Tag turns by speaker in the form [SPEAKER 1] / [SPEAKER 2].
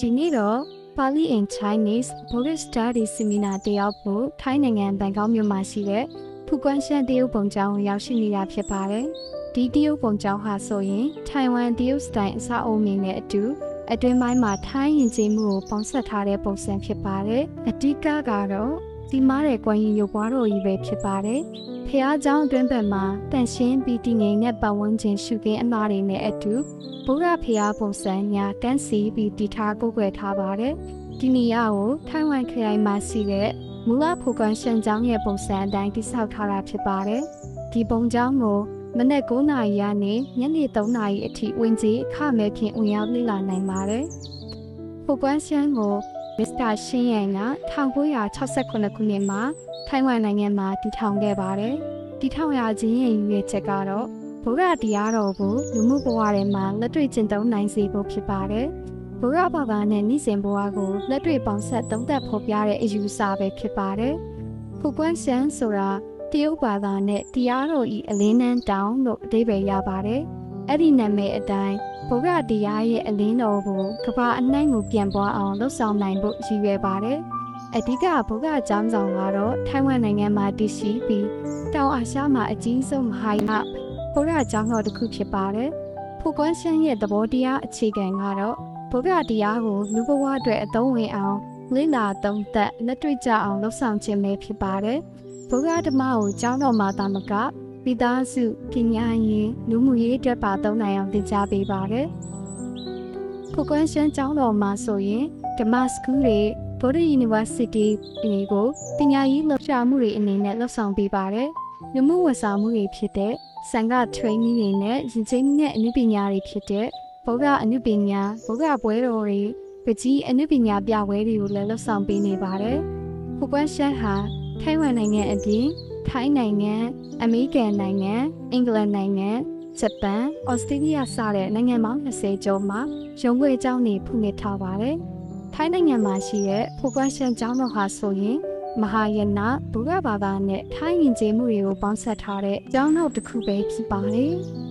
[SPEAKER 1] ဒီနေ့တော့ Pali in Chinese Buddhist Studies Seminar တယောက်ကိုထိုင်းနိုင်ငံဘန်ကောက်မြို့မှာရှိတဲ့ဖူကွမ်ရှန်တရုတ်ပုံကျောင်းကိုရောက်ရှိနေတာဖြစ်ပါတယ်။ဒီတရုတ်ပုံကျောင်းဟာဆိုရင်ထိုင်ဝမ်တရုတ်စတိုင်အစအုံမြင်တဲ့အတူအတွင်းပိုင်းမှာထိုင်းရင်ကျေးမှုကိုပေါင်းစပ်ထားတဲ့ပုံစံဖြစ်ပါတယ်။အဓိကကတော့ဒီမားတဲ့ကွန်ရင်ရုပ်ပွားတော်ကြီးပဲဖြစ်ပါတယ်။ ဖះเจ้าအတွင်းဘက်မှာတန့်ရှင်းပြီးတည်ငြိမ်တဲ့ပတ်ဝန်းကျင်ရှုခင်းအမှားတွေနဲ့အတူဘုရားဖះပုံစံညာတန်းစီပြီးတည်ထားကိုယ်ွယ်ထားပါတယ်။ဒီနေရာကိုထိုင်ဝမ်ခရိုင်မှာရှိတဲ့မူလဖူကန်ရှန်ကျောင်းရဲ့ပုံစံအတိုင်းတိစောက်ထားတာဖြစ်ပါတယ်။ဒီပုံကျောင်းကိုမနက်9နာရီကနေညနေ3နာရီအထိဝင်ကြီးအခမဲ့ဖြင့်ဝင်ရောက်လေ့လာနိုင်ပါတယ်။ဖူကွမ်ရှန်ကို မစ္စတာရှင်းရန်က1968ခုနှစ်မှာထိုင်ဝမ်နိုင်ငံမှာတည်ထောင်ခဲ့ပါတယ်။တည်ထောင်ရခြင်းရဲ့ရည်ရွယ်ချက်ကတော့ဘုရားတရားတော်ကိုလူမှုဘဝထဲမှာလက်တွေ့ကျင့်သုံးနိုင်စေဖို့ဖြစ်ပါတယ်။ဘုရားဘာသာနဲ့နိစဉ်ဘဝကိုလက်တွေ့ပေါင်းဆက်သုံးသပ်ဖော်ပြတဲ့အယူအဆပဲဖြစ်ပါတယ်။ဖူကွမ်ရှန်ဆိုတာတရုတ်ဘာသာနဲ့တရားတော်ဤအလင်းနန်းတောင်လို့အဓိပ္ပာယ်ရပါတယ်။ အဲ့ဒီနာမည်အတိုင်းဘုရားတရားရဲ့အလင်းတော်ကိုကဘာအနှံ့ကိုပြန်ပွားအောင်လှုပ်ဆောင်နိုင်ဖို့ရည်ရွယ်ပါတယ်။အဓိကဘုရားကျောင်းဆောင်ကတော့ထိုင်ဝမ်နိုင်ငံမှာတည်ရှိပြီးတောင်အာရှမှာအကြီးဆုံးမဟာယာနဘုရားကျောင်းတော်တစ်ခုဖြစ်ပါတယ်။ဖူကွမ်ရှန်ရဲ့သဘောတရားအခြေခံကတော့ဘုရားတရားကိုလူဘဝအတွက်အသုံးဝင်အောင်လေ့လာသုံးသပ်လက်တွေ့ကြအောင်လှုပ်ဆောင်ခြင်းပဲဖြစ်ပါတယ်။ဘုရားဓမ္မကိုကျောင်းတော်မှာတာမက မိသားစုပညာရေးလူမှုရေးအတွက်ပါသုံးနိုင်အောင်သင်ကြားပေးပါတယ်။ဖူကွမ်ရှန်ကျောင်းတော်မှာဆိုရင်ဓမ္မစကူးတွေဗုဒ္ဓ University တွေကိုပညာရေးလှုပ်ရှားမှုတွေအနေနဲ့လှုပ်ဆောင်ပေးပါတယ်။လူမှုဝန်ဆောင်မှုတွေဖြစ်တဲ့စံက training တွေနဲ့ယဉ်ကျေးမှုနဲ့အနုပညာတွေဖြစ်တဲ့ဘုရားအနုပညာဘုရားပွဲတော်တွေပကြီးအနုပညာပြပွဲတွေကိုလည်းလှုပ်ဆောင်ပေးနေပါတယ်။ဖူကွမ်ရှန်ဟာထိုင်ဝမ်နိုင်ငံအပြင် ထိုင်းနိုင်ငံအမေရိကန်နိုင်ငံအင်္ဂလန်နိုင်ငံဂျပန်ဩစတြေးလျစတဲ့နိုင်ငံပေါင်း20ကျော်မှာရုံးခွေကျောင်းတွေဖွင့်လှစ်ထားပါတယ်။ထိုင်းနိုင်ငံမှာရှိတဲ့ဖူကွမ်ရှန်ကျောင်းတော်ဟာဆိုရင်မဟာယနာဘုရားဘာသာနဲ့ထိုင်းယဉ်ကျေးမှုတွေကိုပေါင်းစပ်ထားတဲ့ကျောင်းတော်တစ်ခုပဲဖြစ်ပါတယ်။